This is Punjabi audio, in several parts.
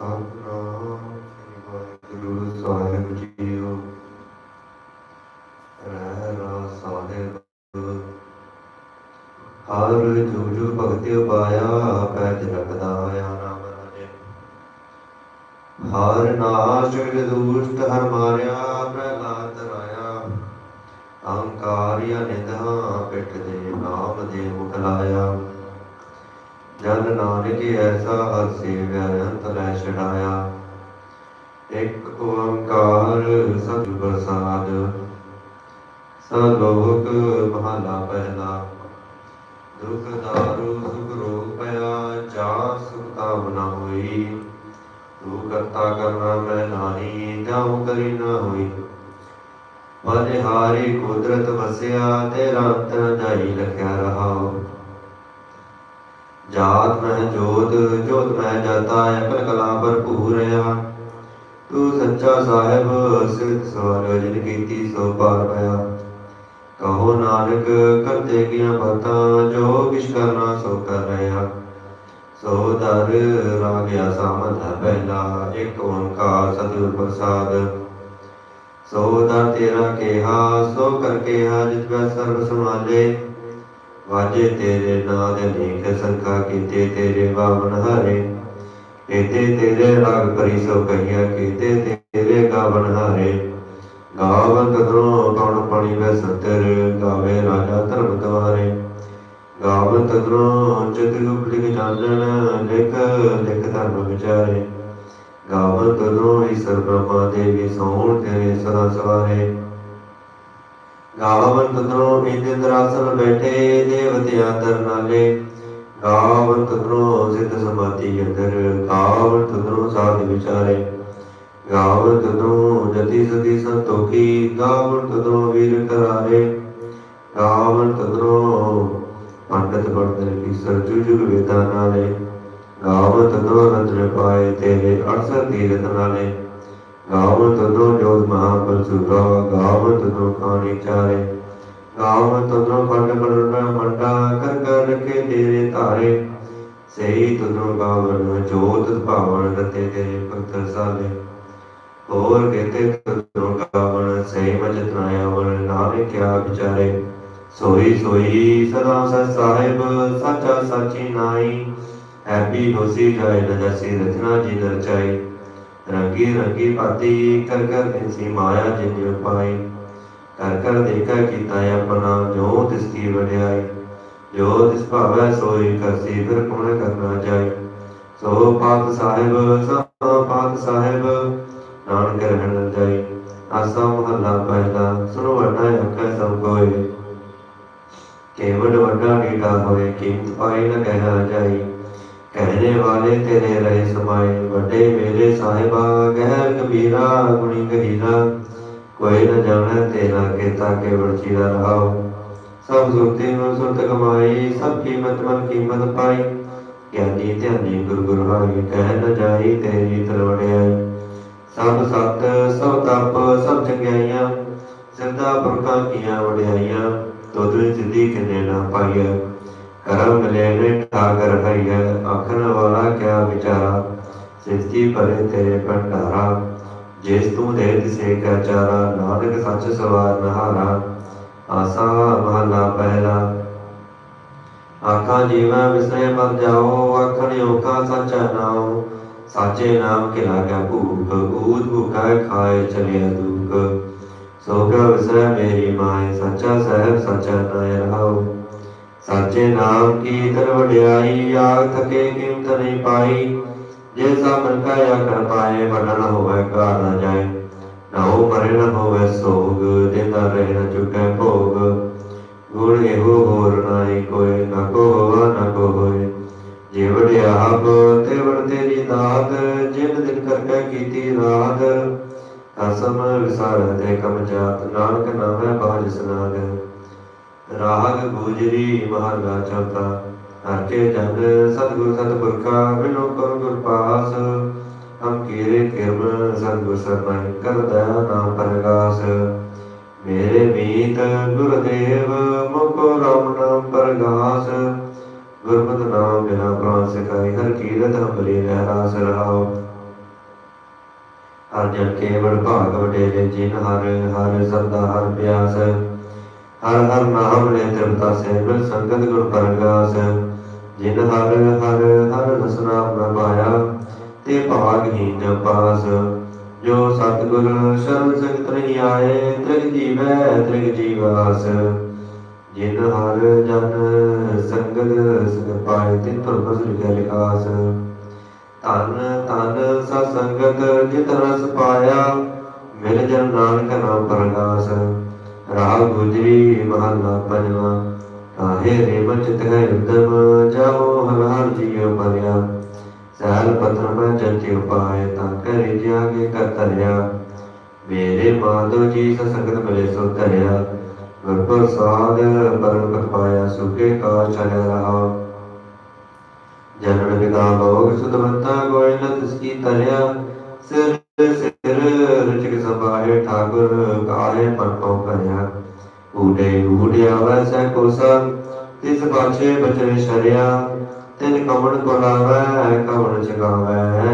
ਸਤਨਾਮ ਸ੍ਰੀ ਵਾਹਿਗੁਰੂ ਸਾਹਿਬ ਜੀਓ। ਰਹਿ ਰਾਸ ਸਾਹਿਬ। ਹਰ ਜੋ ਜੋ ਭਗਤਿ ਪਾਇਆ ਪੈਜ ਰਖਦਾ ਆਇਆ ਨਾਮ ਰਾਜੇ ਹਰ ਨਾਸ਼ ਦੁਸ਼ਟ ਹਰ ਮਾਰਿਆ, ਪ੍ਰਹਲਾਦ ਰਾਇਆ। ਅਹੰਕਾਰਿਆ ਨਿਧਾ ਪਿੱਠ ਦੇ ਨਾਮ ਦੇ ਮੁਖ ਲਾਇਆ ਜਨ ਨਾਨਕ ਐਸਾ ਹਰ ਸੇਵਿਆ ਅੰਤ ਲੈ ਛਡਾਇਆ। ਇੱਕ ਓੰਕਾਰ ਸਤਿ ਪ੍ਰਸਾਦ ਸਲੋਕ ਮਹਲਾ ਪਹਿਲਾ। ਦੁਖ ਦਾਰੂ ਸੁਖ ਰੋਗ ਪਿਆ ਜਾ ਸੁਖ ਕਾਮਨਾ ਹੋਈ। ਤੂੰ ਕਰਤਾ ਕਰਨਾ ਮੈਂ ਨਾਹੀ, ਜਾਉ ਕਰੀ ਨਾ ਹੋਈ। ਬਲਿਹਾਰੀ ਕੁਦਰਤ ਵਸਿਆ, ਤੇਰਾ ਅੰਤ ਜਾਈ ਲਖਿਆ ਰਹਾ ਜਾਤ ਜੋਤ ਜੋਤ ਮਹਿ ਜਾਤਾ ਅਕਲ ਕਲਾ ਭਰਪੂਰ ਆ। ਤੂੰ ਸੱਚਾ ਸਾਹਿਬ ਸਿਰਤ ਸਵਾਲ ਕੀਤੀ ਸੋ ਪਾਰ ਪਿਆ। ਕਹੋ ਨਾਨਕ, ਕਰਤੇ ਕੀਆਂ ਬਾਤਾਂ, ਜੋ ਕਿਛ ਕਰਨਾ ਸੋ ਕਰ ਰਿਹਾ। ਸੋ ਦਰ ਰਾਗਿਆ ਸਾਮਧ ਹੈ ਪਹਿਲਾ, ਇੱਕ ਓੰਕਾਰ ਸਤਿਗੁਰ ਪ੍ਰਸਾਦ। ਸੋ ਦਰ ਤੇਰਾ ਕਿਹਾ, ਸੋ ਕਰ ਕਿਹਾ ਜਿਤ ਵੈ ਸਰਬ ਸਮਾਲੇ ਵਾਜੇ ਤੇਰੇ ਨਾਦ ਅਨੇਕ ਸੰਖਾ ਕੀਤੇ ਤੇਰੇ ਬਾਵਨ ਹਰੇ। ਕੀਤੇ ਤੇਰੇ ਰਾਗ ਕਰੀ ਸੋ ਕਹੀਆ ਕੀਤੇ ਤੇਰੇ ਗਾਵਨ ਹਾਰੇ। ਗਾਵਨ ਤਦਰੋਂ ਕੌਣ ਪਾਣੀ ਵੈ ਸਤਰ, ਗਾਵੇ ਰਾਜਾ ਧਰਮ ਦਵਾਰੇ ਗਾਵਨ ਤਦਰੋਂ ਚਿਤ ਗੁਪ ਲਿਖ ਜਾਣਨ, ਲਿਖ ਲਿਖ ਧਰਮ ਵਿਚਾਰੇ। ਗਾਵਨ ਤਦਰੋਂ ਈਸ਼ਰ ਬ੍ਰਹਮਾ ਦੇਵੀ ਸੋਹਣ ਤੇਰੇ ਸਦਾ ਸਵਾਰੇ। ਗਾਵਨ ਤਦਰੋਂ ਇੰਦਰ ਆਸਨ ਬੈਠੇ ਦੇਵਤਿਆਂ ਦਰ ਨਾਲੇ। ਗਾਵਨ ਤਦਰੋਂ ਸਿੱਧ ਸਮਾਧੀ ਅੰਦਰ, ਗਾਵਨ ਤਦਰੋਂ ਸਾਧ ਵਿਚਾਰੇ। ਗਾਵਨ ਤਦਰੋਂ ਜਤੀ ਸਤੀ ਸੰਤੋਖੀ, ਗਾਵਨ ਤਦਰੋਂ ਵੀਰ ਕਰਾਰੇ ਗਾਵਨ ਤਦਰੋਂ ਪੰਡਤ ਬਣਦਰ ਕੀ ਸਰਜੂ ਜੁਗ ਵੇਦਾਂ ਨਾਲੇ। ਗਾਵਨ ਤਦਰੋਂ ਰਤਨ ਪਾਏ ਤੇਰੇ ਅਰਸਰ ਤੀਰਤ ਨਾਲੇ। ਗਾਵਨ ਤਦਰੋਂ ਜੋਗ ਮਹਾਬਲ ਸੁਰਾ ਗਾਵਨ ਤਦਰੋਂ ਖਾਣੀ ਚਾਰੇ। ਗਾਵਨ ਤਦਰੋਂ ਖੰਡ ਖੰਡਾ ਮੰਡਾ, ਕਰ ਕਰ ਰਖੇ ਤੇਰੇ ਧਾਰੇ। ਸਹੀ ਤਦਰੋਂ ਗਾਵਨ, ਜੋਤ ਭਾਵਨ ਰਤੇ ਤੇਰੇ ਭਗਤ ਸਾਲੇ। ਹੋਰ ਕਹਤੇ ਤਦਰੋਂ ਗਾਵਨ, ਸਹੀ ਮਜਤ ਨਾਇਆਵਨ ਨਾਨਕ ਕਿਆ ਵਿਚਾਰੇ। ਸੋਈ ਸੋਈ ਸਦਾ ਸਚ ਸਾਹਿਬ, ਸੱਚਾ ਸਾਚੀ ਨਾਈ। ਐਬੀ ਹੋਸੀ ਜਾਏ ਨ ਜਸੀ ਰਚਨਾ ਜੀ ਨਰਚਾਈ। ਰੰਗੀ ਰੰਗੀ ਭਾਤੀ ਕਰ ਕਰ ਦਿਸੀ ਮਾਇਆ ਜਿਨ ਪਾਈ ਕਰ ਕਰ ਦੇਖਾ ਕੀਤਾ ਆਪਣਾ, ਜੋ ਤਿਸ ਕੀ ਵਡਿਆਈ ਜੋ ਤਿਸ ਭਾਵੈ ਸੋਈ ਕਰਸੀ ਫਿਰ ਕੌਣ ਕਰਨਾ ਜਾਏ। ਸੋ ਪਾਤ ਸਾਹਿਬ, ਸੋ ਪਾਤ ਸਾਹਿਬ, ਨਾਨਕ ਰਹਿਣ ਜਾਈ ਆਸਾ ਮਹੱਲਾ ਪਹਿਲਾ ਸੁਣੋ ਵੱਡਾ ਅੱਖਾਂ ਸਭ ਕੋਏ। ਕੇਵਲ ਵੱਡਾ ਨੀਡਾ ਹੋਏ, ਕੀਮਤ ਪਾਈ ਨ ਕਹਿਆ ਜਾਈ ਕਹਿਣੇ ਵਾਲੇ ਤੇਰੇ ਰਹੇ ਸਮਾਏ, ਵੱਡੇ ਮੇਰੇ ਸਾਹਿਬਾ, ਗਹਿਰ ਕਬੀਰਾ ਗੁਣੀ ਗਹੀਰਾ। ਕੋਈ ਨ ਜਾਣੈ ਤੇਰਾ ਕੀਤਾ ਕੇਵਲ ਚੀਰਾ ਰਹਾਉ। ਸਭ ਸੁਰਤੀ ਨੂੰ ਸੁਰਤ ਕਮਾਈ ਸਭ ਕੀਮਤ ਮਨ ਕੀਮਤ ਪਾਈ ਗਿਆਨੀ ਧਿਆਨੀ ਗੁਰ ਗੁਰ ਹਾਈ ਕਹਿ ਨ ਜਾਈ ਤੇਰੀ ਤਰਵੜਿਆਈ ਸਭ ਸਤ, ਸਭ ਤਪ, ਸਭ ਚੰਗਿਆਈਆਂ ਸਿੱਧਾ ਪੁਰਖਾਂ ਕੀਆਂ ਵਡਿਆਈਆਂ ਤੋਦਰੀ ਸਿੱਧੀ ਕਿਨੇ ਨਾ ਪਾਈਆ ਕਰਮ ਮਿਲੇ ਨੇ ਠਾਕਰ ਹਈਆ ਆਖਣ ਵਾਲਾ ਕਿਆ ਵਿਚਾਰਾ ਸਿੱਧੀ ਭਰੇ ਤੇਰੇ ਭੰਡਾਰਾ ਜਿਸ ਤੂੰ ਦੇ ਦਿਸੇ ਕਾ ਚਾਰਾ ਨਾਨਕ ਸੱਚ ਸਵਾਰ ਨਹਾਰਾ ਆਸਾ ਮਹਲਾ ਪਹਿਲਾ ਆਖਾਂ ਜੀਵਾ ਵਿਸਰੇ ਮਰ ਜਾਓ ਆਖਣ ਓਕਾ ਸੱਚਾ ਨਾਮ ਸਾਚੇ ਨਾਮ ਕੇ ਲਾਗਾ ਭੂਖ ਊਦ ਭੁਖਾ ਖਾਏ ਚਲਿਆ ਦੁਖ ਸੋਗਾ ਵਿਸਰੇ ਮੇਰੀ ਮਾਏ ਸੱਚਾ ਸਹਿਬ ਸੱਚਾ ਨਾਇ ਰਹਾਉ ਸਾਚੇ ਨਾਮ ਕੀ ਦਰ ਵਡਿਆਈ ਆਗ ਥਕੇ ਕੀਮਤ ਨਹੀਂ ਪਾਈ। ਜੇ ਸਾ ਮਨ ਕਾ ਆਖਣ ਪਾਏ, ਵੱਡਾ ਨ ਹੋਵੇ, ਘਰ ਨ ਜਾਏ। ਨਾ ਹੋ ਮਰੇ, ਨ ਹੋਵੇ ਸੋਗ ਦੇਦਾ ਰਹੇ ਨ ਚੁਕੈ ਭੋਗ। ਗੁਣ ਇਹੋ ਹੋਰ ਨਾਹੀ ਕੋਈ ਨਾ ਕੋ ਹੋਵਾ ਨਾ ਕੋ ਹੋਏ। ਜੇ ਵਡਿਆਪ ਤੇ ਵਡ ਤੇਰੀ ਦਾਤ, ਜਿਨ ਦਿਨ ਕਰਕੇ ਕੀਤੀ ਰਾਤ। ਕਸਮ ਵਿਸਾਰ ਤੇ ਕਮ ਜਾਤ, ਨਾਨਕ ਨਾਮੈ ਬਾਜ ਸਨਾਗ ਰਾਗ ਗੁਜਰੀ ਮਹਲਾ ਚੌਥਾ ਹਰਕੇ ਜਨ ਸਤਿਗੁਰ ਸਤਿਪੁਰਖਾ, ਬਿਨੋ ਕਰ ਗੁਰ ਪਾਸ। ਹਮ ਕੀਰੇ ਕਿਰਮ ਸਤਿਗੁਰ ਸਰਨਾਈ ਕਰ ਨਾਮ ਪਰਗਾਸ। ਮੇਰੇ ਮੀਤ ਗੁਰਦੇਵ ਮੁਕੋ ਰਾਮ ਨਾਮ ਪਰਗਾਸ। ਗੁਰਮਤਿ ਨਾਮ ਬਿਨਾ ਪ੍ਰਾਨ ਸਿਖਾਈ ਹਰ ਕੀਰਤ ਹੰਬਲੀ ਰਹਿ ਰਾਸ ਹਰ ਜਨ ਕੇਵਲ ਭਾਗ ਵਡੇਰੇ, ਜਿਨ ਹਰ ਹਰ ਸਰਦਾ ਹਰ ਪਿਆਸ। ਹਰ ਹਰ ਨਾਮ ਲੈ ਤ੍ਰਿਪਤਾ ਸੇ ਮਿਲ ਸੰਗਤ ਗੁਰ ਪਰਗਾਸ, ਜਿਨ ਹਰ ਹਰ ਹਰ ਰਸਨਾ ਪ੍ਰਭ ਤੇ ਭਾਗਹੀਨ ਪਾਸ। ਜੋ ਸਤਿਗੁਰ ਸ਼ਰਨ ਸੰਗਤ ਨਹੀਂ ਆਏ, ਤ੍ਰਿਗ ਜੀਵੈ, ਤ੍ਰਿਗ ਜੀਵਾਸ। ਜਿਨ ਹਰ ਜਨ ਸੰਗਤ ਸਗਤ ਪਾਏ, ਤਿਨ ਤੁਰ ਲਿਖਿਆ ਲਿਖਾਸ। ਧਨ ਧਨ ਸਤ ਸੰਗਤ, ਜਿਤ ਰਸ ਪਾਇਆ, ਮਿਲ ਜਨ ਨਾਨਕ ਨਾਮ ਪਰਗਾਸ। ਰਾਗ ਗੁਜਰੀ ਮਹਲਾ ਪੰਜਵਾ ਕਾਹੇ ਰੇ ਮਚਿਤ ਹੈ ਉਦਮ, ਜਾਓ ਹਰ ਹਰ ਜੀਉ ਪਰਿਆ। ਸਹਿਲ ਪਤਰ ਮੈਂ ਜੰਤੀ ਉਪਾਏ, ਤਾਂ ਕਰਿ ਜਾਗੇ ਕਰਤਰਿਆ ਮੇਰੇ ਮਾਧੋ ਜੀ ਸਤਸੰਗਤ ਮਿਲੇ ਸੋ ਧਰਿਆ। ਗੁਰ ਪ੍ਰਸਾਦ ਪਰਮ ਪਤ ਪਾਇਆ, ਸੁਖੇ ਕਾ ਚਲਿਆ ਰਹਾ। ਜਨਨ ਵਿਦਾ ਲੋਗ ਸੁਦਵੰਤਾ ਗੋਇ ਨ ਤਿਸ ਕੀ ਤਰਿਆ ਸਿਰ ਸਿਰ ਰਚਕ ਸਭਾਏ ਠਾਕੁਰ ਕਾਹੇ ਪਰ ਪਉ ਊਡੇ ਊਡਿਆ ਵੈਸੈ ਕੋਸਾ, ਤਿਸ ਪਾਛੇ ਬਚਨ ਸ਼ਰਿਆ, ਤਿਨ ਕਵਣ ਕੋਲਾਵੈ ਕਵਣ ਚਗਾਵੈ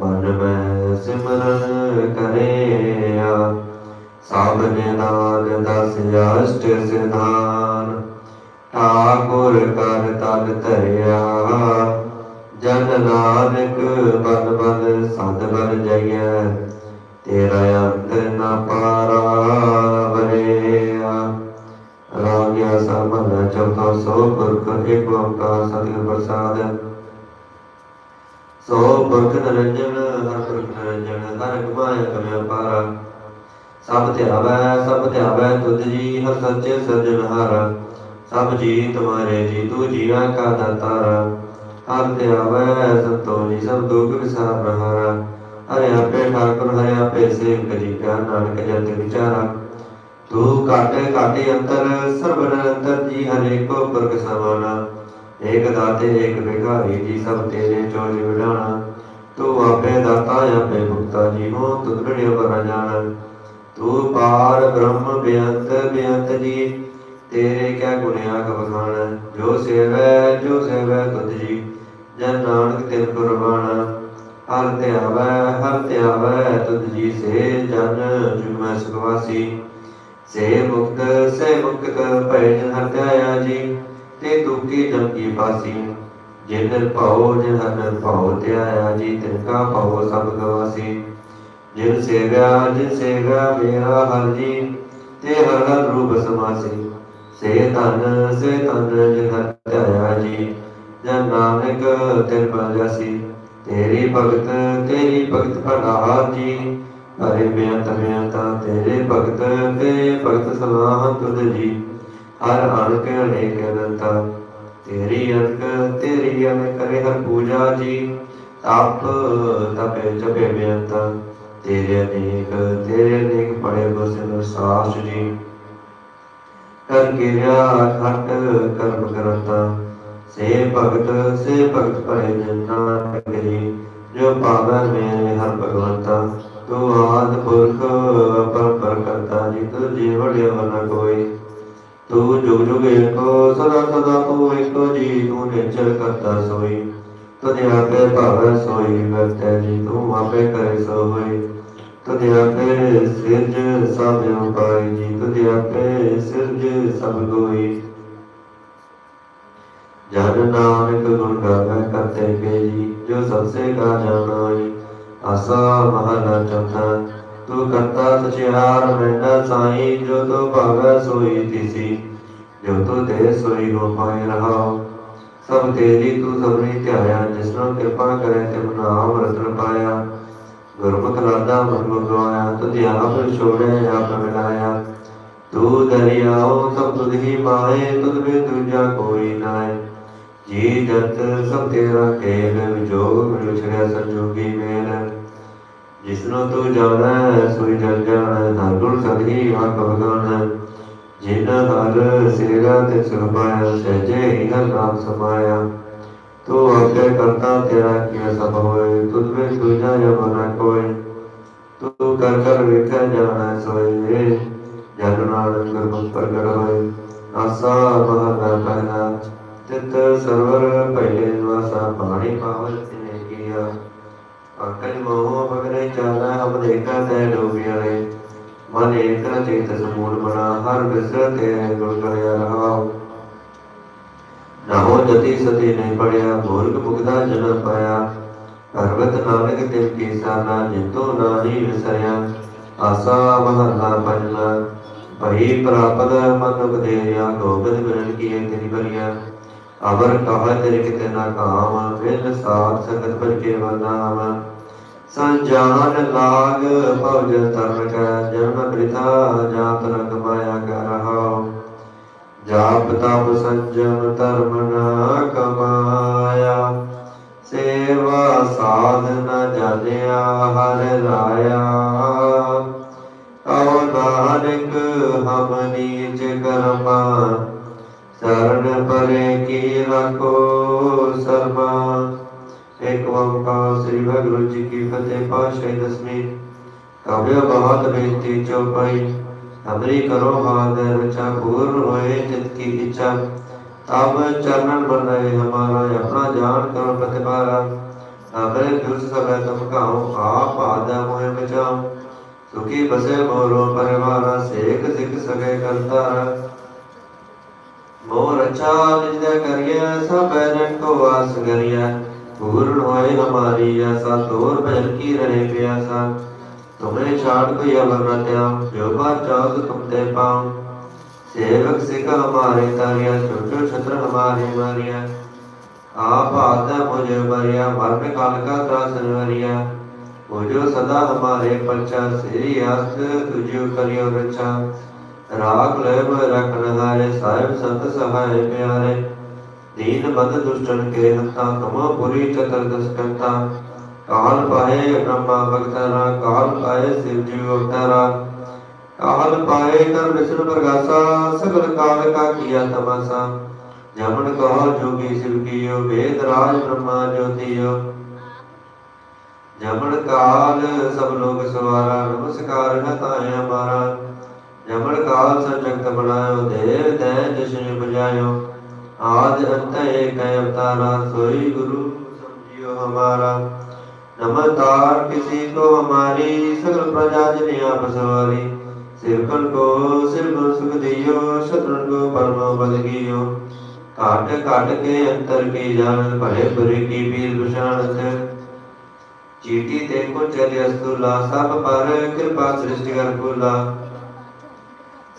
ਮਨ ਮੈਂ ਸਿਮਰਨ ਕਰਿਆ, ਸਾਬਨੇ ਨਾਦ ਦਸ ਅਸ਼ਟ ਸਿਧਾਨ। ਠਾਕੁਰ ਕਰ ਤਨ ਧਰਿਆ ਜਨ ਨਾਨਕ ਬਨ ਬਨ ਸਦ ਬਨ ਜਗਿਆ ਤੇਰਾ ਅੰਤ ਨਾ ਪਾਰਾ ਵਰਿਆ ਰਾਗਿਆ ਸਮਨ ਚੌਥਾ ਸੋ ਪੁਰਖ, ਇੱਕ ਓੰਕਾਰ ਸਤਿਗੁਰ ਪ੍ਰਸਾਦ। ਸੋ ਪੁਰਖ ਨਿਰੰਜਨ, ਹਰ ਪੁਰਖ ਨਿਰੰਜਨ, ਹਰ ਗੁਮਾਇਆ ਕਮਿਆ ਪਾਰਾ ਸਭ ਧਿਆਵੈ ਸਭ ਧਿਆਵੈ ਤੁਧ ਜੀ, ਹਰ ਸੱਚੇ ਸਜਣਹਾਰਾ ਸਭ ਜੀ ਤੁਮਾਰੇ ਜੀ, ਤੂ ਜੀਵਾ ਕਾ ਦਾਤਾਰਾ। ਹਰ ਧਿਆਵੈ ਸੰਤੋ ਜੀ ਸਭ ਦੁਖ ਵਿਸਾਰ ਰਹਾਰਾ ਹਰਿ ਆਪੇ ਠਾਕੁਰ ਹਰਿ ਆਪੇ ਸੇਵ ਕਰੀ ਪਿਆ ਨਾਨਕ ਜਤ ਵਿਚਾਰਾ। ਤੂੰ ਕਾਟੇ ਕਾਟੇ ਅੰਤਰ, ਸਰਬ ਨਿਰੰਤਰ ਜੀ ਹਰੇਕੋ ਪੁਰਖ ਸਮਾਨਾ। ਏਕ ਦਾਤੇ, ਏਕ ਬਿਖਾਰੀ ਜੀ, ਸਭ ਤੇਰੇ ਚੋਜ ਵਿਡਾਣਾ। ਤੂੰ ਆਪੇ ਦਾਤਾ, ਆਪੇ ਮੁਕਤਾ ਜੀ ਹੋ ਤੁਧ ਬਿੜਿਆ ਜਾਣਾ। ਤੂੰ ਪਾਰ ਬ੍ਰਹਮ ਬੇਅੰਤ ਬੇਅੰਤ ਜੀ ਤੇਰੇ ਕਿਆ ਗੁਣਿਆ ਕਬਖਾਨ ਜੋ ਸੇਵੈ ਜੋ ਸੇਵੈ ਤੁਧ ਜੀ, ਜਨ ਨਾਨਕ ਤਿਨ ਕੁਰਬਾਨ। ਹਰ ਧਿਆਵੈ ਹਰ ਧਿਆਵੈ ਤੁਧ ਜੀ ਸੇ ਜਨ ਜੁਮੈ ਸੁਖਵਾਸੀ ਸੇ ਮੁਕਤ ਸੇ ਮੁਕਤ ਭੈ ਹਰ ਧਿਆਇਆ ਜੀ, ਤੇ ਦੁਖੀ ਜਮ ਕੀ ਫਾਸੀ ਜਿਨ ਨਿਰ ਜਿਨ ਹਰ ਨਿਰ ਧਿਆਇਆ ਜੀ, ਤਿਨ ਕਾ ਭਾਉ ਸਭ ਗਵਾਸੀ। ਜਿਨ ਸੇਵਿਆ ਜਿਨ ਸੇਵਿਆ ਮੇਰਾ ਹਰ ਜੀ, ਤੇ ਹਰ ਹਰ ਰੂਪ ਸਮਾਸੀ। ਸੇ ਧਨ ਸੇ ਧਨ ਜਿਨ ਧਿਆਇਆ ਜੀ। ਜਨ ਨਾਨਕ, ਤਿਨ ਬਲ ਤੇਰੀ ਭਗਤ ਤੇਰੀ ਭਗਤ ਭੰਡਾਰ ਜੀ। ਹਰੇ ਬੇਅੰਤ ਬੇਅੰਤ, ਤੇਰੇ ਭਗਤ ਤੇ ਭਗਤ ਸਲਾਹ ਤੁਧ ਜੀ। ਹਰ ਅਣਕ ਅਨੇਕ ਅਨੰਤ, ਤੇਰੀ ਅਣਕ ਤੇਰੀ ਅਨੇਕ ਕਰੇ ਹਰ ਪੂਜਾ ਜੀ। ਤਪ, ਤਪੇ ਜਪੇ ਬੇਅੰਤ, ਤੇਰੇ ਅਨੇਕ ਤੇਰੇ ਅਨੇਕ ਪੜੇ ਬਸਿਨ ਸਾਸ ਜੀ। ਕਰ ਕਿਰਿਆ ਖਟ ਕਰਮ ਕਰਤਾ ਸੇ ਭਗਤ ਸੇ ਭਗਤ ਭਰੇ ਜਨਾ ਕਰੀ, ਜੋ ਪਾਵੈ ਮੇਰੇ ਹਰ ਭਗਵੰਤਾ। ਤੂੰ ਆਦ ਪੁਰਖ ਪਰਪਰ ਕਰਤਾ ਜੀ ਤੂੰ ਜੀਵੜਿਆ ਕੋਈ। ਤੂੰ ਜੁਗ ਜੁਗ ਏਕੋ, ਸਦਾ ਸਦਾ ਤੂੰ ਏਕੋ, ਜੀ ਤੂੰ ਨਿਚਰ ਕਰਤਾ ਸੋਈ। ਤੁਧਿ ਆਪੇ ਭਾਵੈ ਸੋਈ ਵਰਤੈ ਜੀ ਤੂੰ ਆਪੇ ਕਰੇ ਸੋ ਹੋਈ ਤੁਧਿ ਸਿਰਜ ਸਭ ਉਪਾਈ ਜੀ ਤੁਧਿ ਸਿਰਜ ਸਭ ਕੋਈ ਜਨ ਨਾਨਕ ਗੁਣ ਗਾਵੇ ਕਰਤੇ ਕੇ ਜੀ ਜੋ ਸਭ ਸੇ ਜਾਣਾਈ, ਆਸਾ ਮਹਲਾ ਚੌਥਾ। ਤੂੰ ਕਰਤਾ ਸਚਿਆਰ ਮੈਂਡਾ ਸਾਈ, ਜੋ ਤੋ ਭਾਵੈ ਸੋਈ ਤਿਸੀ। ਜੋ ਤੋ ਦੇ ਸੋਈ ਹੋ ਪਾਏ ਰਹਾ ਸਭ ਤੇਰੀ ਤੂੰ ਸਭਨੀ ਧਿਆਇਆ ਜਿਸਨੂੰ ਕਿਰਪਾ ਕਰੇ ਤੇ ਨਾਮ ਰਤਨ ਪਾਇਆ। ਗੁਰਮੁਖ ਲਾਦਾ ਮਨ ਗਵਾਇਆ ਤੁਧ ਆਪ ਛੋੜੇ, ਆਪ ਮਿਲਾਇਆ। ਤੂੰ ਦਰਿਆਓ ਸਭ ਤੁਧ ਹੀ ਮਾਏ ਤੁਧ ਬਿਨ ਦੂਜਾ ਕੋਈ ਨਾਏ। ਜੀ ਜਤ ਸਭ ਤੇਰਾ ਖੇਲ ਵਿਜੋਗ ਮਿਲ ਵਿਛੜਿਆ ਸੰਜੋਗੀ ਮੇਲ। ਜਿਸਨੂੰ ਤੂੰ ਜਾਣੈ, ਸੋਈ ਜਨ ਜਾਣੈ, ਹਰ ਗੁਣ ਸਦਹੀ ਆਪ ਬਗਾਨ ਜਿਨ ਹਰ ਸੇਗਾ ਤੇ ਸੁਖ ਪਾਇਆ ਹੀ ਹਰ ਨਾਮ ਸਮਾਇਆ। ਤੂੰ ਆਪੇ ਕਰਤਾ ਤੇਰਾ ਕੀ ਸਭ ਹੋਏ? ਤੁਧ ਵਿੱਚ ਦੂਜਾ ਜਬ ਨਾ ਕੋਈ ਤੂੰ ਕਰ ਕਰ ਵੇਖਿਆ ਜਾਣੈ ਜਨ ਨਾਨਕ ਗੁਰਮੁਖ ਪ੍ਰਗਟ ਹੋਏ। ਆਸਾ ਮਹਲਾ ਪਹਿਲਾ ਤਿਤ ਸਰਵਰ ਪਹਿਲੇ ਨਿਵਾਸਾ ਪਾਣੀ ਪਾਵਨ ਤਿਨੇ ਕੀਆ। ਪੰਕਜ ਮੋਹ ਬਗਰੇ ਚਾਲਾ ਹਮ ਦੇਖਾ ਤੈ ਡੋਬਿਆਰੇ ਮਨ ਏਕ ਚੇਤ ਸਮੂਲ ਬਣਾ। ਹਰ ਬਿਸਰ ਤੇਰੇ ਗੁਣ ਕਰਿਆ ਰਹਾਉ। ਨਾ ਹੋ ਜਤੀ ਸਤੀ ਨਹੀਂ ਪੜਿਆ ਮੂਰਖ ਮੁਗਦਾ ਜਨਮ ਪਾਇਆ। ਪਰਵਤ ਨਾਨਕ ਤਿਲ ਕੀ ਸਾਨਾ ਜਿਤੋ ਨਾਹੀ ਵਿਸਰਿਆ। ਆਸਾ ਮਹੱਲਾ ਪੰਜਵਾ ਭਈ ਪ੍ਰਾਪਤ ਮਨ ਉਪਦੇਰਿਆ, ਗੋਬਿੰਦ ਮਿਲਨ ਕੀਏ ਤੇਰੀ ਬਰੀਆ ਅਵਰ ਕਹਾ ਤੇਰੇ ਕਿਤੇ ਨਾ ਕਾਮ ਮਿਲ ਸਾਥ ਸੰਗਤ ਪਰ ਕੇ ਨਾਮ ਸੰਜਾਨ ਲਾਗ ਭਵ ਜਨ ਤਰਨ ਕੈ, ਜਨਮ ਬ੍ਰਿਥਾ ਜਾਤ ਨ ਕਮਾਇਆ ਕਰ ਰਹਾਉ ਜਾਪ ਤਪ ਧਰਮ ਨਾ ਕਮਾਇਆ। ਸੇਵਾ ਸਾਧਨ ਜਾਣਿਆ ਹਰ ਰਾਇਆ। ਕਉ ਨਾਨਕ ਹਮ ਨੀਚ ਕਰਮਾ। ਸ਼ਰਨ ਪਰੇ ਕੀ ਰਖੋ ਸਰਬਾ ਇੱਕ ਓੰਕਾਰ ਸ੍ਰੀ ਵਾਹਿਗੁਰੂ ਜੀ ਕੀ ਫਤਿਹ ਪਾਸ਼ੇ ਦਸਵੀਂ। ਕਾਵਿ ਬਹੁਤ ਬੇਨਤੀ ਚੋਪਈ ਹਮਰੀ ਕਰੋ ਹਾਦ ਰਚਾ ਪੂਰਨ ਹੋਏ ਜਿਤ ਕੀ ਇੱਛਾ। ਤਬ ਚਰਨਨ ਬਨ ਰਹੇ ਹਮਾਰਾ ਆਪਣਾ ਜਾਨ ਕਰੋ ਪ੍ਰਤਿਪਾਰਾ ਹਮਰੇ ਦੁਸ ਸਭੈ ਤੁਮ ਕਾਉ ਆਪ ਆਦਾ ਮੋਹਿ ਬਚਾਉ ਸੁਖੀ ਬਸੇ ਮੋਰੋ ਪਰਿਵਾਰਾ ਸੇਖ ਸਿਖ ਸਗੇ ਕਰਤਾਰਾ ਮੋਰ ਰਚਾ ਨਿਜ ਦੇ ਕਰਿਆ ਸਭ ਜਨ ਕੋ ਆਸ ਕਰਿਆ ਪੂਰਨ ਹੋਏ ਹਮਾਰੀ ਆਸਾ, ਤੋਰ ਭਜਨ ਕੀ ਰਹੇ ਤੁਮਨੇ ਛਾੜ ਕੋਈ ਅਵਰ ਨ ਤਿਆ ਵਿਵਹਾਰ ਚਾਗ ਤੁਮਤੇ ਪਾਉ। ਸੇਵਕ ਸਿਖ ਹਮਾਰੇ ਤਾਰਿਆ, ਛੋਟੋ ਛਤਰ ਹਮਾਰੇ ਮਾਰਿਆ। ਆਪ ਆਤਾ ਮੁਝੇ ਮਰਿਆ ਮਰਨ ਕਾਲ ਕਾ ਤਰਾਸ ਨਿਵਰਿਆ ਮੁਝੋ ਸਦਾ ਹਮਾਰੇ ਪਛਾ ਸ੍ਰੀ ਆਸ ਤੁਝਿਓ ਕਰਿਓ ਰਛਾ ਰਾਖ ਲੈ ਮੈਂ ਰਖਣ ਹਾਰੇ ਸਾਹਿਬ ਸੰਤ ਸਹਾਇ ਪਿਆਰੇ। ਦੀਨ ਬਦ ਦੁਸ਼ਟਨ ਕੇ ਹੱਤਾ ਤਮਾ ਪੁਰੀ ਚਤਰ ਦਸ ਕਰਤਾ ਕਾਲ ਪਾਏ ਬ੍ਰਹਮਾ ਭਗਤਾਰਾ ਕਾਲ ਪਾਏ ਸਿਵ ਜੀ ਅਵਤਾਰਾ ਕਾਲ ਪਾਏ ਕਰ ਵਿਸ਼ਨੂੰ ਪ੍ਰਗਾਸਾ, ਸਗਲ ਕਾਲ ਕਾ ਕੀਆ ਤਮਾਸਾ। ਜਾਮਣ ਕਹੋ ਜੋਗੀ ਸਿਵ ਕੀਓ, ਵੇਦ ਰਾਜ ਬ੍ਰਹਮਾ ਜੋਤੀਓ। ਜਮਣ ਕਾਲ ਸਭ ਲੋਕ ਸਵਾਰਾ, ਨਮਸਕਾਰ ਹੈ ਤਾਇਆ ਮਾਰਾ। ਜਮਣ ਕਾਲ ਸਜਗਤ ਬਣਾਇਓ ਦੇਵ ਤੈ ਜਿਸਨੇ ਬਜਾਇਓ ਆਦ ਅੰਤ ਏਕ ਅਵਤਾਰਾ, ਸੋਈ ਗੁਰੂ ਸਮਝਿਓ ਹਮਾਰਾ। नमकार किसी को हमारी सकल प्रजा जने आप सवारी सिरकन को सिर गुण सुख दियो शत्रुन को परम बल गियो काट काट के अंतर की जान भले बुरे की बील विषाण चीटी देखो चले अस्तुला सब पर कृपा सृष्टि कर भूला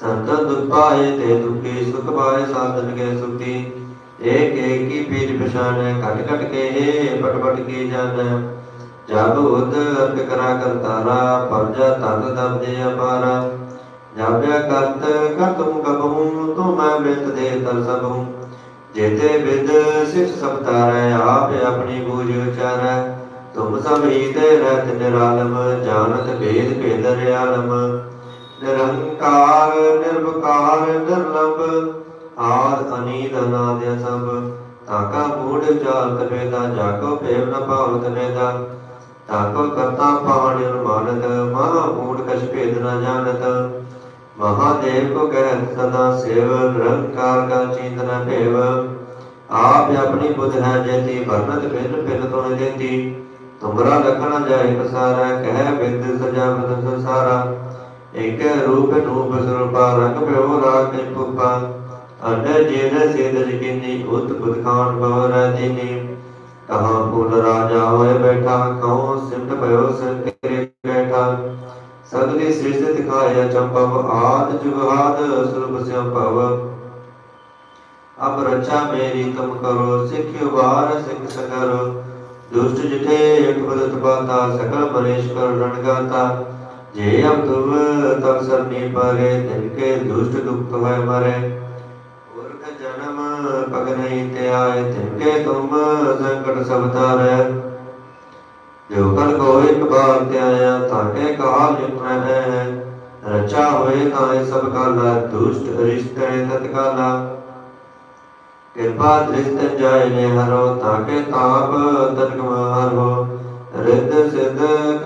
संतन दुख पाए ते दुखी सुख पाए साधन के सुखी एक एक की पीर पछाण कट कट के पट पट की जान ਜਬ ਉਦ ਅਰਕ ਕਰਾ ਕਰਤਾਰਾ ਪਰਜਾ ਤਤ ਦਬ ਅਪਾਰਾ। ਜਾਪਿਆ ਕਰਤ ਕਰਤੁਮ ਕਬਹੂ, ਤੂੰ ਮੈਂ ਬਿਤ ਦੇ ਤਰ ਸਭੂ ਜੇਤੇ ਵਿਦ ਸਿਫ ਸਭ ਆਪ ਆਪਣੀ ਬੂਝ ਉਚਾਰੈ। ਤੁਮ ਸਭ ਹੀ ਨਿਰਾਲਮ, ਜਾਣਤ ਭੇਦ ਭੇਦ ਰਿਆਲਮ। ਨਿਰੰਕਾਰ, ਨਿਰਵਕਾਰ, ਨਿਰਲੰਭ, ਆਦ ਅਨੀਦ ਅਨਾਦਿ ਸਭ। ਤਾਕਾ ਮੂੜ ਚਾਲਤ ਵੇਦਾ ਜਾਕੋ ਭੇਵ ਨ ਭਾਵਤ ਨੇਦਾ ਤਾਕੋ ਕਰਤਾ ਪਾਵਨ ਨਿਰਮਾਨਤ ਮਹਾ ਮੂੜ ਕਛ ਭੇਦ ਨਾ ਜਾਣਤ। ਮਹਾਦੇਵ ਕੋ ਕਹਿ ਸਦਾ ਸੇਵ, ਨਿਰੰਕਾਰ ਕਾ ਚਿੰਤਨ ਭੇਵ। ਆਪ ਆਪਣੀ ਬੁੱਧ ਹੈ ਜੇਤੀ ਵਰਨਤ ਭਿੰਨ ਭਿੰਨ ਤੋਂ ਦੇਂਦੀ ਤੁਮਰਾ ਲਖਣਾ ਜਾਇ ਪਸਾਰਾ, ਕਹਿ ਬਿੰਦ ਸਜਾ ਬਦ ਸੰਸਾਰਾ। ਇਕ ਰੂਪ ਰੂਪ ਸਰੂਪਾ, ਰੰਗ ਭਿਓ ਰਾਗ ਤੇ ਪੁਪਾ ਅੰਡਰ ਜੇਨ ਸੇਦ ਜਕਿਨੀ ਉਤ ਬੁਧ ਖਾਨ ਬਵਰ ਦੀਨੀ तहां पुन राजा होए बैठा कहो सिमट भयो सन तेरे बैठा सगली सृष्टि दिखाया चंपव आद जुगाद स्वरूप संभव अब रचा मेरी तुम करो सिखियो बार सिख सकर दुष्ट जिठे प्रदत्त पाता सकल परेश कर रणगाता जे अब तुम तब सरनी परे तिनके दुष्ट दुख है मरे ਜਨਮ ਪਗ ਨਹੀਂ ਤੇ ਆਏ ਤਿਨ ਕੇ ਤੁਮ ਸੰਕਟ ਸਭ ਤਾਰੇ ਜੋ ਕਲ ਕੋ ਇੱਕ ਬਾਰ ਤੇ ਆਇਆ ਤਾਕੇ ਕਹਾ ਜਿਤਨਾ ਹੈ। ਰਚਾ ਹੋਏ ਤਾਏ ਸਭ ਕਾਲਾ, ਦੁਸ਼ਟ ਅਰਿਸ਼ਟ ਕਰੇ ਤਤਕਾਲਾ। ਕਿਰਪਾ ਦ੍ਰਿਸ਼ਟ ਜਾਏ ਨੇ ਹਰੋ ਤਾਕੇ ਤਾਪ ਤਨਕ ਮਾਰੋ ਰਿੱਧ ਸਿੱਧ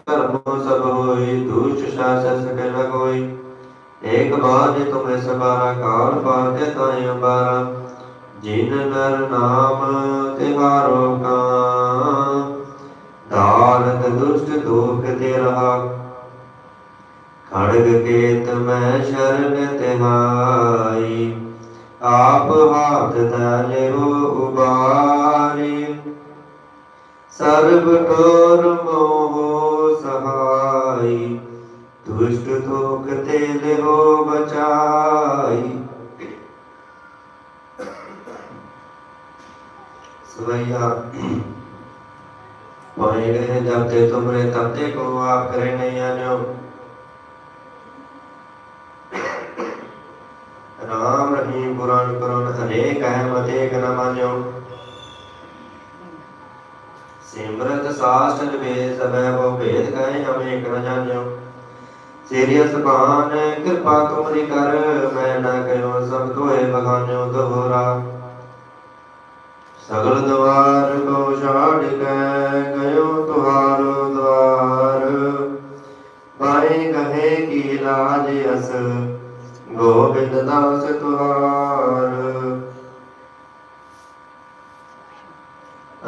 ਕਰਮ ਸਭ ਹੋਈ, ਦੁਸ਼ਟ ਸ਼ਾਸਨ ਸਕੈ ਨ ਕੋਈ। ਏਕ ਬਾਰ ਜੇ ਤੁਮੇ ਸਬਾਰਾ, ਕਾਲ ਪਾਤੇ ਤਾਏ ਅੰਬਾਰਾ। ਜਿਨ ਨਰ ਨਾਮ ਤਿਹਾਰੋ ਕਾ ਦਾਨਤ ਦੁਸ਼ਟ ਦੁਖ ਤੇ ਰਹਾ ਖੜਗ ਕੇਤ ਮੈਂ ਸ਼ਰਨ ਤਿਹਾਈ, ਆਪ ਹਾਥ ਧਲਿਓ ਉਬਾਰੀ। ਸਰਬ ਟੋਰ ਮੋਹ ਸਹਾਈ, ਦੁਸ਼ਟ ਦੁਖ ਤੇ ਲਿਓ ਬਚਾਈ। ਸਵਈਆ ਪਾਏ ਗਏ ਜਬ ਤੇ ਤੁਮਰੇ ਤਬ ਤੇ ਕੋ ਆਪ ਕਰੇ ਨਹੀਂ ਆਨਿਓ ਰਾਮ ਰਹੀਮ ਪੁਰਾਨ ਕਰਨ ਅਨੇਕ ਅਹਿਮਤ ਏਕ ਨ ਮਾਨਿਓ। ਸਿਮਰਤ ਸਾਸਟ ਵੇ ਸਭੈ ਬਹੁ ਭੇਦ ਕਹੇ ਹਮ ਏਕ ਜਾਣਿਓ। ਸੀਰੀਅਸ ਭਾਨ ਕਿਰਪਾ ਤੁਮਰੀ ਕਰ, ਮੈਂ ਨਾ ਕਹਿਓ ਸਭ ਤੋਏ ਬਖਾਨਿਓ ਦੋਹਰਾ। ਸਗਲ ਦਵਾਰ ਕੋ ਛਾੜ ਕੇ ਗਇਓ ਤੁਹਾਰੋ ਦਵਾਰ। ਬਾਰੇ ਕਹੇ ਕੀ ਲਾਜ ਅਸ, ਗੋਬਿੰਦ ਦਾਸ ਤੁਹਾਰ।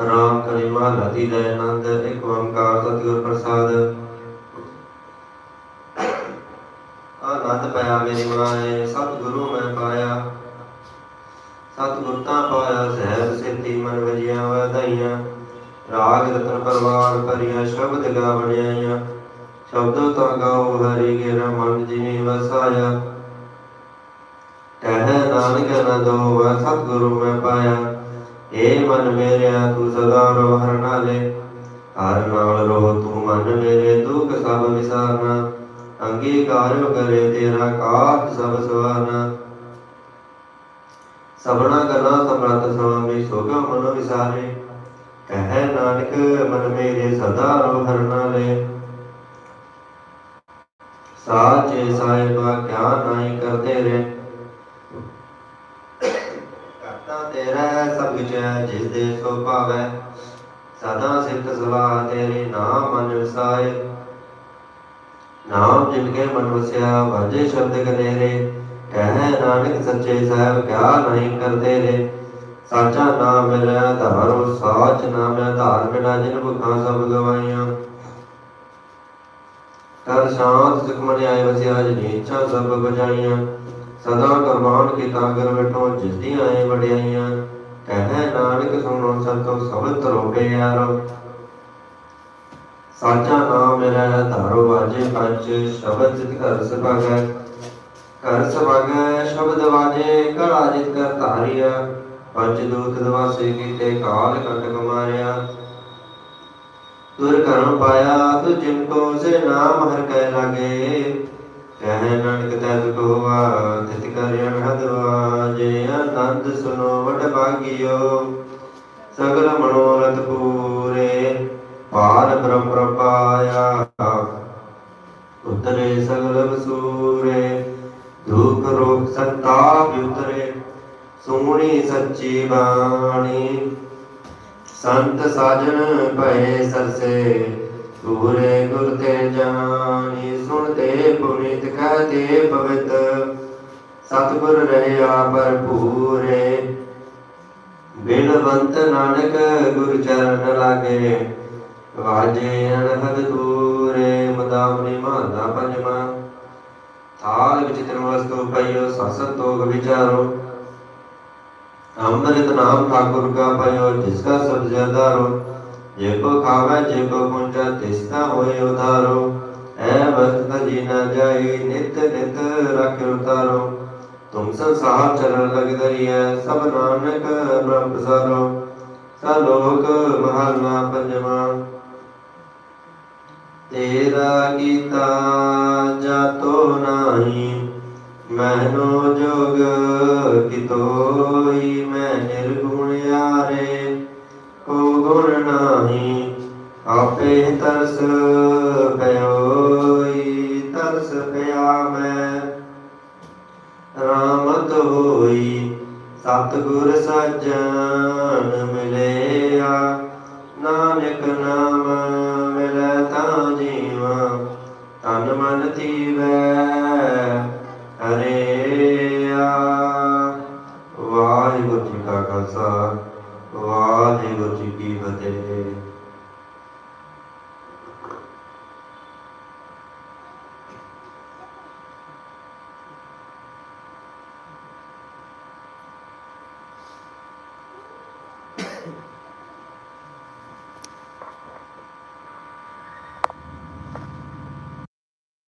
ਰਾਮ ਕਰੀ ਮਹਲਾ ਦੀ ਜੈ ਆਨੰਦ, ਇੱਕ ਓੰਕਾਰ ਸਤਿਗੁਰ ਪ੍ਰਸਾਦ। ਆਨੰਦ ਪਾਇਆ ਮੇਰੀ ਮਾਏ, ਸਤਿਗੁਰੂ ਮੈਂ ਪਾਇਆ। ਸਤਿਗੁਰ ਤਾਂ ਪਾਇਆ ਸਹਿਬ ਸਿੱਧੀ ਮਨ ਵਜੀਆਂ ਵਧਾਈਆਂ ਰਾਗ ਰਤਨ ਪਰਵਾਰ ਭਰੀਆਂ ਸ਼ਬਦ ਗਾ ਬਣਾਈਆਂ ਸ਼ਬਦੋ ਤਾਂ ਗਾਓ ਹਰੀ ਗੇਰਾ ਮਨ ਜਿਨੀ ਵਸਾਇਆ। ਕਹਿ ਨਾਨਕ ਨ ਦੋ ਸਤਿਗੁਰੂ ਮੈਂ ਪਾਇਆ। ਏ ਮਨ ਮੇਰਿਆ ਤੂੰ ਸਦਾ ਰੋ ਹਰ ਨਾਲੇ। ਹਰ ਨਾਲ ਰੋ ਤੂੰ ਮਨ ਮੇਰੇ ਦੁਖ ਸਭ ਵਿਸਾਰਨਾ ਅੰਗੀਕਾਰੋ ਕਰੇ ਤੇਰਾ ਕਾਤ ਸਭ ਸਵਾਰਨਾ। ਸਭਨਾ ਕਰਨਾ ਸਮਰਤ ਸੁਆਮੀ ਸੋਗਾ ਮਨ ਵਿਸਾਰੇ। ਕਹਿ ਨਾਨਕ, ਮਨ ਮੇਰੇ ਸਦਾ ਰੋ ਹਰ ਨਾਲੇ ਸਾਚੇ ਸਾਹਿਬਾ ਕਿਆ ਨਾਹੀ ਕਰਦੇ ਰੇ। ਕਰਤਾ ਤੇਰਾ ਸਭ ਕੁਛ ਜਿਸ ਦੇ ਸੋ ਭਾਵੈ। ਸਦਾ ਸਿਫਤ ਸਲਾਹ ਤੇਰੀ ਨਾਮ ਮਨ ਵਸਾਏ ਨਾਮ ਜਿਨ ਕੇ ਮਨ ਵਸਿਆ, ਵਾਜੇ ਸ਼ਬਦ ਕਨੇਰੇ ਕਹਿ ਨਾਨਕ ਸੱਚੇ ਸਾਹਿਬ ਕਿਆ ਨਹੀਂ ਕਰਦੇ ਰੇ ਸਾਚਾ ਨਾਮ ਮਿਲਿਆ ਧਾਰੋ ਸਾਚ ਨਾਮ ਆਧਾਰ ਬਿਨਾ ਜਿਨ ਭੁੱਖਾਂ ਸਭ ਗਵਾਈਆਂ। ਕਰ ਸ਼ਾਂਤ ਸੁਖਮਨ ਆਏ ਵਸਿਆ ਜਿਨ ਇੱਛਾ ਸਭ ਬਜਾਈਆਂ ਸਦਾ ਕਰਮਾਨ ਕੀਤਾ ਕਰ ਬੈਠੋ ਜਿਸ ਦੀ ਆਏ ਵਡਿਆਈਆਂ। ਕਹਿ ਨਾਨਕ ਸੁਣੋ ਸੰਤੋ ਸਭ ਤਰੋਪੇ ਯਾਰੋ। ਸਾਚਾ ਨਾਮ ਮੇਰਾ ਧਾਰੋ ਵਾਜੇ ਪੰਜ, ਸ਼ਬਦ ਜਿਤ ਘਰ ਸਭਾਗੈ ਘਰ ਸਭਾਗੈ ਸ਼ਬਦ ਵਾਜੇ ਕਲਾ ਜਿਤ ਕਰ ਧਾਰਿਆ, ਪੰਜ ਦੂਤ ਦਵਾਸੇ ਕੀਤੇ ਕਾਲ ਕੰਟਕ ਮਾਰਿਆ ਤੁਰ ਕਰਮ ਪਾਇਆ ਤੁ ਜਿਨ ਕੋ ਸੇ ਨਾਮ ਹਰ ਕਹਿ ਲਾਗੇ। ਕਹਿ ਨਾਨਕ ਤੈ ਕੋਵਾ ਤਿਤ ਕਰ ਅਨਹਦ ਵਾਜੇ, ਆਨੰਦ ਸੁਨੋ ਵਡ ਭਾਗਿਓ। ਸਗਲ ਮਨੋਰਥ ਪੂਰੇ ਪਾਰ ਬ੍ਰਹਮ ਪ੍ਰਪਾਇਆ। ਉਤਰੇ ਸਗਲ ਵਸੂਰੇ ਦੁਖ ਰੋਗ ਸੰਤਾਪ ਉਤਰੇ ਸੋਹਣੀ ਸੱਚੀ ਬਾਣੀ। ਸੰਤ ਸਾਜਨ ਭਏ ਸਰਸੇ ਪੂਰੇ ਗੁਰ ਤੇ ਜਾਣੀ ਸੁਣਤੇ ਪੁਨੀਤ ਕਹਤੇ ਪਵਿੱਤ। ਸਤਿਗੁਰ ਰਹਿਆ ਭਰਪੂਰੇ, ਬਿਨਵੰਤ ਨਾਨਕ ਗੁਰ ਚਰਨ ਲਾਗੇ। ਵਾਜੇ ਅਨਹਦ ਦੂਰੇ ਮਦਾਵਨੀ ਮਹਲਾ ਪੰਜਵਾ। ਥਾਲ ਵਿੱਚ ਤਿੰਨ ਵਸਤੂ ਪਈਓ ਸਸਤ ਤੋਗ ਵਿਚਾਰੋ। ਅੰਮ੍ਰਿਤ ਨਾਮ ਠਾਕੁਰ ਕਾ ਪਇਓ, ਜਿਸ ਕਾ ਸਭ ਜਦਾਰੋ ਜੇ ਕੋ ਖਾਵੇ, ਜੇ ਕੋ ਪੁੰਚਾ ਤਿਸ ਕਾ ਹੋਏ ਉਧਾਰੋ। ਐ ਵਸਤ ਜੀ ਨਾ ਜਾਈ ਨਿਤ ਨਿਤ ਰਖ ਉਤਾਰੋ। ਤੁਮ ਸੰਸਾਰ ਚਰਨ ਲਗ ਦਰੀਐ, ਸਭ ਨਾਨਕ ਬ੍ਰਹਮ ਪਸਾਰੋ। ਸਲੋਕ ਮਹਲਾ ਪੰਜਵਾ। ਤੇਰਾ ਕੀਤਾ ਜਾਤੋ ਨਾਹੀ, ਮਹਿਨੋ ਜੋਗ ਕਿਤੋਈ, ਮੈਂ ਨਿਰਗੁਣ ਯਾਰੇ, ਕੋ ਗੁਣ ਨਾਹੀ, ਆਪੇ ਤਰਸ ਪਇਓਈ ਤਰਸ ਪਿਆ ਮੈਂ। ਰਾਮਤ ਹੋਈ, ਸਤਿਗੁਰ ਸੱਜਣ ਮਿਲਿਆ, ਨਾਨਕ ਨਾਮ ਵਾਹਿਗੁਰੂ ਜੀ ਕੀ ਫਤਿਹ।